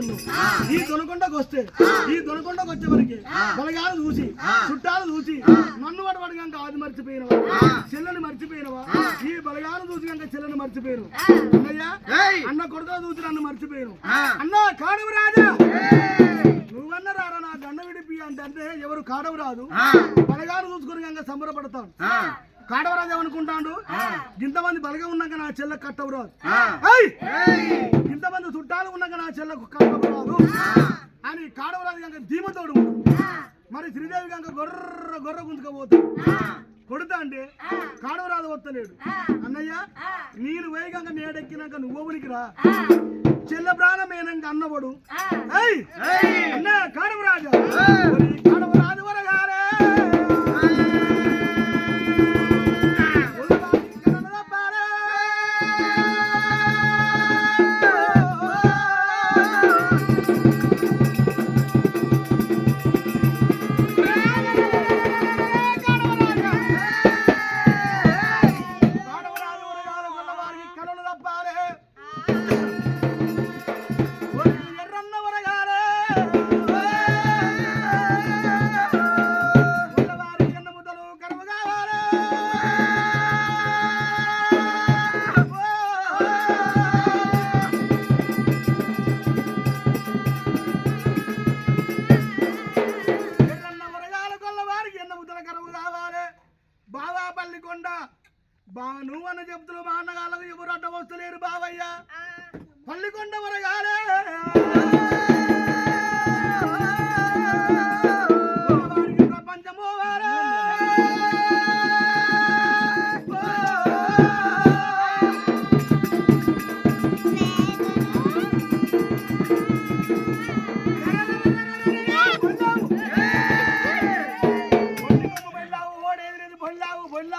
అనుకున్నావు ఈ దొనకొండకు వస్తే ఈ దొనకొండకు వచ్చే వరకు బలగాలు చూసి చుట్టాలు చూసి నన్ను పడబడి కనుక ఆది మర్చిపోయినవా? చెల్లెని మర్చిపోయినవా? ఈ బలగాలు చూసి కనుక చెల్లెని మర్చిపోయాను అన్నయ్య అన్న కొడుకు చూసి నన్ను మర్చిపోయాను అన్న కాడవు రాజా. నువ్వన్న రారా నా దండ విడిపి అంటే అంటే ఎవరు కాడవు రాదు. బలగాలు చూసుకుని కనుక సంబరపడతాను కాడవరాజు ఏమనుకుంటాడు? ఇంతమంది బలగా ఉన్నాక నా చెల్ల కట్టవు కనుక ధీమతోడు మరి శ్రీదేవి కనుక గొర్ర గొర్ర గుంజుకపోతాడు కొడుతా అంటే కాడవరాజు వస్తలేడు అన్నయ్య నేను వేయి కనుక నేడెక్కినాక నువ్వు ఊరికి రా. చెల్ల ప్రాణమేనంక అన్నవాడు. ఏయ్! అన్న కాడవరాజు? కాడవరాజు వరగారే పల్లికొండ బా నువ్వు చెప్తున్నావు మా అన్నగాళ్ళకు ఎవరు అడ్డ వస్తలేరు బావయ్య పల్లికొండ వరగాలే. ભણલાવું ભણલાવું